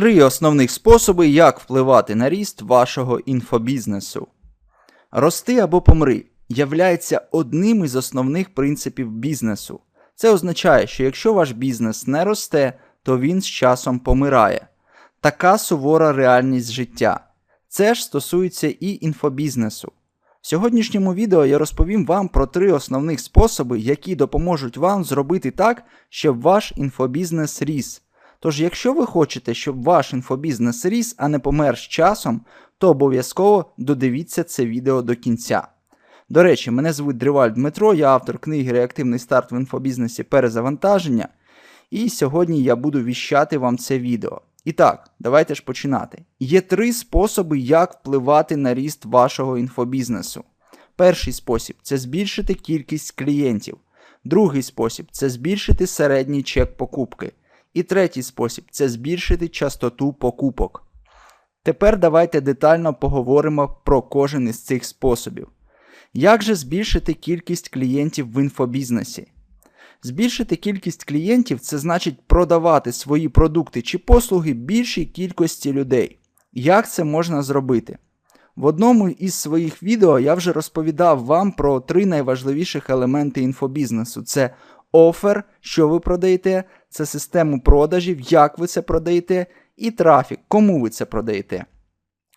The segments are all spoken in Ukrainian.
Три основних способи, як впливати на ріст вашого інфобізнесу. Рости або помри являється одним із основних принципів бізнесу. Це означає, що якщо ваш бізнес не росте, то він з часом помирає. Така сувора реальність життя. Це ж стосується і інфобізнесу. В сьогоднішньому відео я розповім вам про три основних способи, які допоможуть вам зробити так, щоб ваш інфобізнес ріс. Тож, якщо ви хочете, щоб ваш інфобізнес ріс, а не помер з часом, то обов'язково додивіться це відео до кінця. До речі, мене звуть Дриваль Дмитро, я автор книги Реактивний старт в інфобізнесі перезавантаження. І сьогодні я буду віщати вам це відео. І так, давайте ж починати. Є три способи, як впливати на ріст вашого інфобізнесу. Перший спосіб це збільшити кількість клієнтів. Другий спосіб це збільшити середній чек покупки. І третій спосіб це збільшити частоту покупок. Тепер давайте детально поговоримо про кожен із цих способів. Як же збільшити кількість клієнтів в інфобізнесі? Збільшити кількість клієнтів це значить продавати свої продукти чи послуги більшій кількості людей. Як це можна зробити? В одному із своїх відео я вже розповідав вам про три найважливіших елементи інфобізнесу: це офер, що ви продаєте, це систему продажів, як ви це продаєте, і трафік, кому ви це продаєте.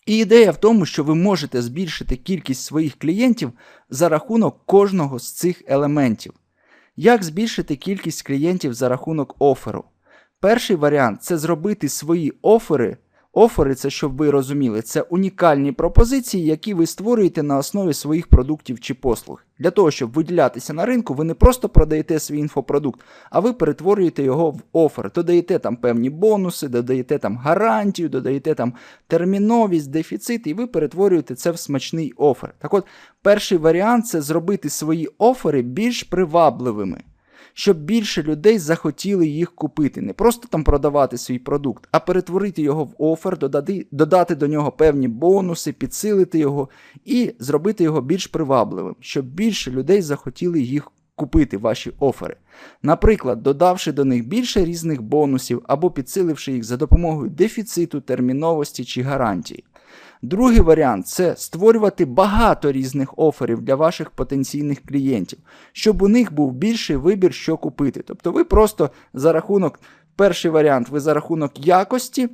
І ідея в тому, що ви можете збільшити кількість своїх клієнтів за рахунок кожного з цих елементів. Як збільшити кількість клієнтів за рахунок оферу? Перший варіант це зробити свої офери. Офери, це щоб ви розуміли, це унікальні пропозиції, які ви створюєте на основі своїх продуктів чи послуг. Для того, щоб виділятися на ринку, ви не просто продаєте свій інфопродукт, а ви перетворюєте його в офер. Додаєте там певні бонуси, додаєте там гарантію, додаєте там терміновість, дефіцит, і ви перетворюєте це в смачний офер. Так от, перший варіант це зробити свої офери більш привабливими щоб більше людей захотіли їх купити. Не просто там продавати свій продукт, а перетворити його в офер, додати, додати до нього певні бонуси, підсилити його і зробити його більш привабливим, щоб більше людей захотіли їх купити, ваші офери. Наприклад, додавши до них більше різних бонусів або підсиливши їх за допомогою дефіциту, терміновості чи гарантії. Другий варіант це створювати багато різних оферів для ваших потенційних клієнтів, щоб у них був більший вибір, що купити. Тобто ви просто за рахунок, перший варіант, ви за рахунок якості.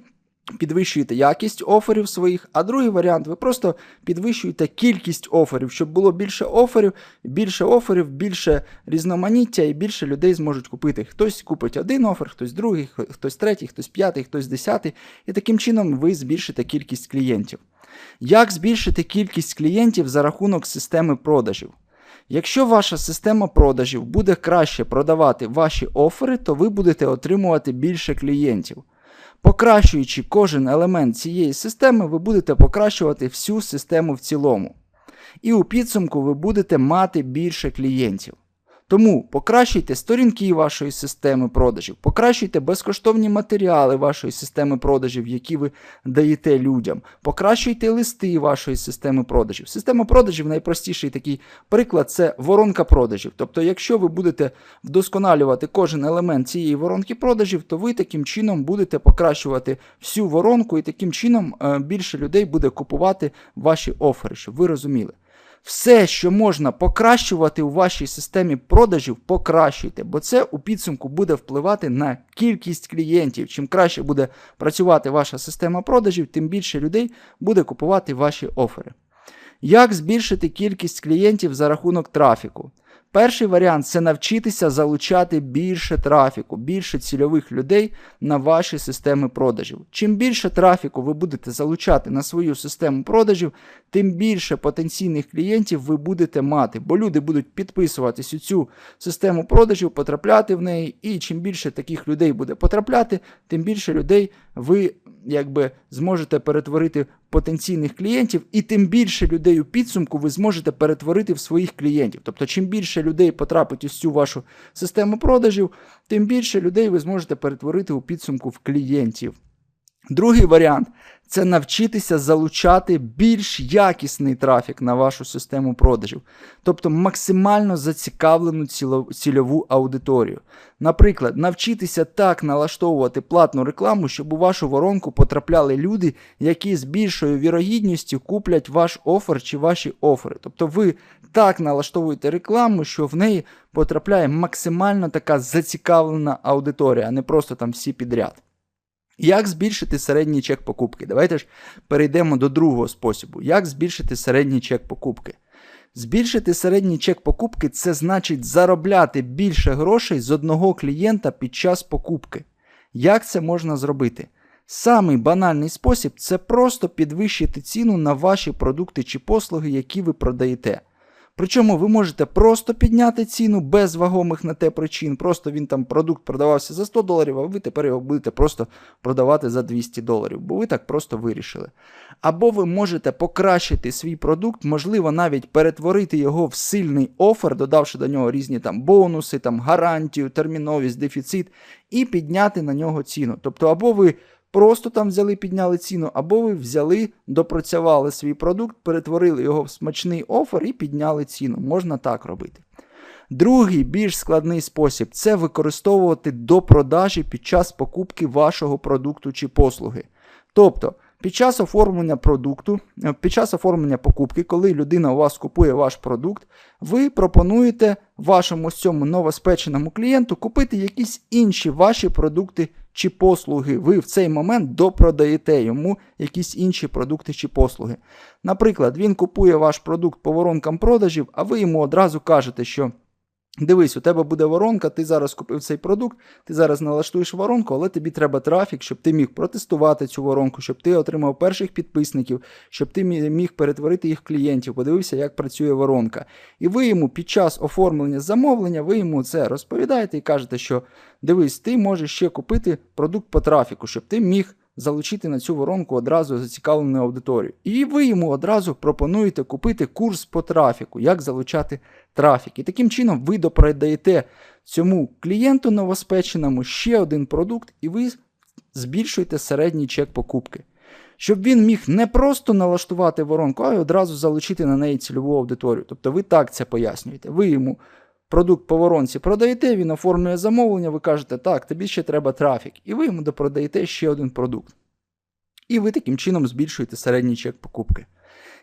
Підвищуєте якість оферів своїх, а другий варіант, ви просто підвищуєте кількість оферів, щоб було більше оферів, більше оферів, більше різноманіття і більше людей зможуть купити. Хтось купить один офер, хтось другий, хтось третій, хтось п'ятий, хтось десятий. І таким чином ви збільшите кількість клієнтів. Як збільшити кількість клієнтів за рахунок системи продажів? Якщо ваша система продажів буде краще продавати ваші офери, то ви будете отримувати більше клієнтів. Покращуючи кожен елемент цієї системи, ви будете покращувати всю систему в цілому. І у підсумку ви будете мати більше клієнтів. Тому покращуйте сторінки вашої системи продажів, покращуйте безкоштовні матеріали вашої системи продажів, які ви даєте людям, покращуйте листи вашої системи продажів. Система продажів найпростіший такий приклад це воронка продажів. Тобто, якщо ви будете вдосконалювати кожен елемент цієї воронки продажів, то ви таким чином будете покращувати всю воронку, і таким чином е, більше людей буде купувати ваші офери, щоб ви розуміли. Все, що можна покращувати у вашій системі продажів, покращуйте, бо це у підсумку буде впливати на кількість клієнтів. Чим краще буде працювати ваша система продажів, тим більше людей буде купувати ваші офери. Як збільшити кількість клієнтів за рахунок трафіку? Перший варіант це навчитися залучати більше трафіку, більше цільових людей на ваші системи продажів. Чим більше трафіку ви будете залучати на свою систему продажів, тим більше потенційних клієнтів ви будете мати, бо люди будуть підписуватись у цю систему продажів, потрапляти в неї, і чим більше таких людей буде потрапляти, тим більше людей ви якби зможете перетворити потенційних клієнтів, і тим більше людей у підсумку ви зможете перетворити в своїх клієнтів. Тобто, чим більше людей потрапить у цю вашу систему продажів, тим більше людей ви зможете перетворити у підсумку в клієнтів. Другий варіант це навчитися залучати більш якісний трафік на вашу систему продажів, тобто максимально зацікавлену цільову аудиторію. Наприклад, навчитися так налаштовувати платну рекламу, щоб у вашу воронку потрапляли люди, які з більшою вірогідністю куплять ваш офер чи ваші офери. Тобто ви так налаштовуєте рекламу, що в неї потрапляє максимально така зацікавлена аудиторія, а не просто там всі підряд. Як збільшити середній чек покупки? Давайте ж перейдемо до другого способу. Як збільшити середній чек покупки? Збільшити середній чек покупки це значить заробляти більше грошей з одного клієнта під час покупки. Як це можна зробити? Самий банальний спосіб це просто підвищити ціну на ваші продукти чи послуги, які ви продаєте. Причому ви можете просто підняти ціну без вагомих на те причин. Просто він там продукт продавався за 100 доларів, а ви тепер його будете просто продавати за 200 доларів, бо ви так просто вирішили. Або ви можете покращити свій продукт, можливо, навіть перетворити його в сильний офер, додавши до нього різні там бонуси, там гарантію, терміновість, дефіцит, і підняти на нього ціну. Тобто, або ви Просто там взяли, підняли ціну, або ви взяли, допрацювали свій продукт, перетворили його в смачний офер і підняли ціну. Можна так робити. Другий більш складний спосіб це використовувати до продажі під час покупки вашого продукту чи послуги. Тобто, під час оформлення продукту, е, під час оформлення покупки, коли людина у вас купує ваш продукт, ви пропонуєте вашому цьому новоспеченому клієнту купити якісь інші ваші продукти чи послуги. Ви в цей момент допродаєте йому якісь інші продукти чи послуги. Наприклад, він купує ваш продукт по воронкам продажів, а ви йому одразу кажете, що. Дивись, у тебе буде воронка, ти зараз купив цей продукт, ти зараз налаштуєш воронку, але тобі треба трафік, щоб ти міг протестувати цю воронку, щоб ти отримав перших підписників, щоб ти міг перетворити їх клієнтів, подивився, як працює воронка. І ви йому під час оформлення замовлення, ви йому це розповідаєте і кажете, що дивись, ти можеш ще купити продукт по трафіку, щоб ти міг залучити на цю воронку одразу зацікавлену аудиторію. І ви йому одразу пропонуєте купити курс по трафіку, як залучати трафік. І таким чином ви допродаєте цьому клієнту новоспеченому ще один продукт, і ви збільшуєте середній чек покупки. Щоб він міг не просто налаштувати воронку, а й одразу залучити на неї цільову аудиторію. Тобто ви так це пояснюєте. Ви йому продукт по воронці продаєте, він оформлює замовлення, ви кажете, так, тобі ще треба трафік, і ви йому допродаєте ще один продукт. І ви таким чином збільшуєте середній чек покупки.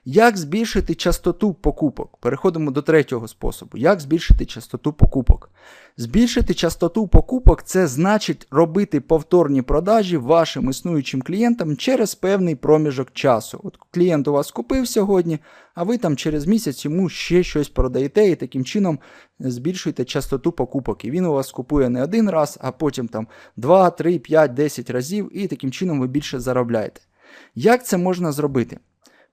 Як збільшити частоту покупок? Переходимо до третього способу. Як збільшити частоту покупок? Збільшити частоту покупок це значить робити повторні продажі вашим існуючим клієнтам через певний проміжок часу. От клієнт у вас купив сьогодні, а ви там через місяць йому ще щось продаєте і таким чином збільшуєте частоту покупок. І він у вас купує не один раз, а потім там 2, 3, 5, 10 разів, і таким чином ви більше заробляєте. Як це можна зробити?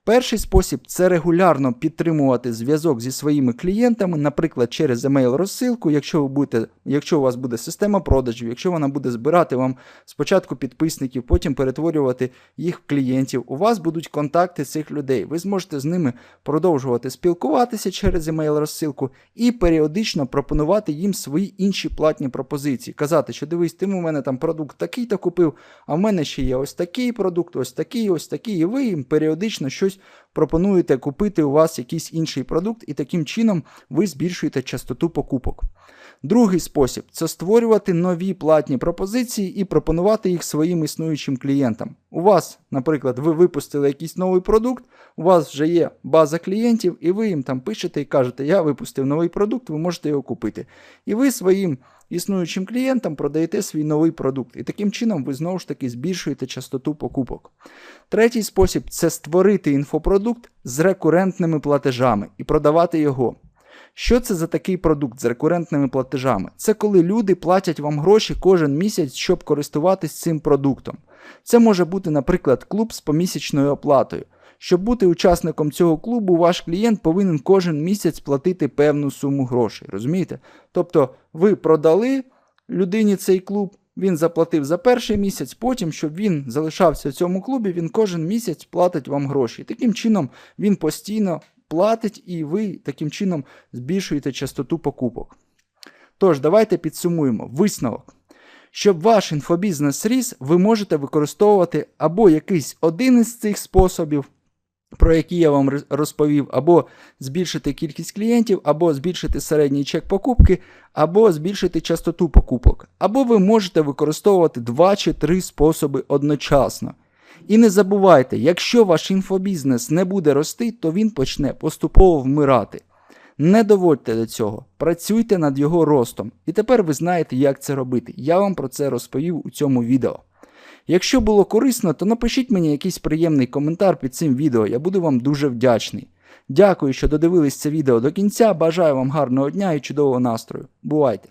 Перший спосіб це регулярно підтримувати зв'язок зі своїми клієнтами, наприклад, через емейл розсилку, якщо якщо у вас буде система продажів, якщо вона буде збирати вам спочатку підписників, потім перетворювати їх в клієнтів, у вас будуть контакти цих людей. Ви зможете з ними продовжувати спілкуватися через емейл розсилку і періодично пропонувати їм свої інші платні пропозиції. Казати, що дивись, ти у мене там продукт такий-то купив, а в мене ще є ось такий продукт, ось такий, ось такий, і ви їм періодично щось news пропонуєте купити у вас якийсь інший продукт, і таким чином ви збільшуєте частоту покупок. Другий спосіб це створювати нові платні пропозиції і пропонувати їх своїм існуючим клієнтам. У вас, наприклад, ви випустили якийсь новий продукт, у вас вже є база клієнтів, і ви їм там пишете і кажете, я випустив новий продукт, ви можете його купити. І ви своїм існуючим клієнтам продаєте свій новий продукт. І таким чином ви знову ж таки збільшуєте частоту покупок. Третій спосіб це створити інфопродукт з рекурентними платежами і продавати його. Що це за такий продукт з рекурентними платежами? Це коли люди платять вам гроші кожен місяць, щоб користуватись цим продуктом. Це може бути, наприклад, клуб з помісячною оплатою. Щоб бути учасником цього клубу, ваш клієнт повинен кожен місяць платити певну суму грошей. Розумієте? Тобто ви продали людині цей клуб, він заплатив за перший місяць, потім, щоб він залишався в цьому клубі, він кожен місяць платить вам гроші. Таким чином він постійно платить і ви таким чином збільшуєте частоту покупок. Тож, давайте підсумуємо висновок. Щоб ваш інфобізнес ріс, ви можете використовувати або якийсь один із цих способів, про які я вам розповів, або збільшити кількість клієнтів, або збільшити середній чек покупки, або збільшити частоту покупок. Або ви можете використовувати два чи три способи одночасно. І не забувайте, якщо ваш інфобізнес не буде рости, то він почне поступово вмирати. Не доводьте до цього, працюйте над його ростом. І тепер ви знаєте, як це робити. Я вам про це розповів у цьому відео. Якщо було корисно, то напишіть мені якийсь приємний коментар під цим відео, я буду вам дуже вдячний. Дякую, що додивились це відео до кінця. Бажаю вам гарного дня і чудового настрою. Бувайте!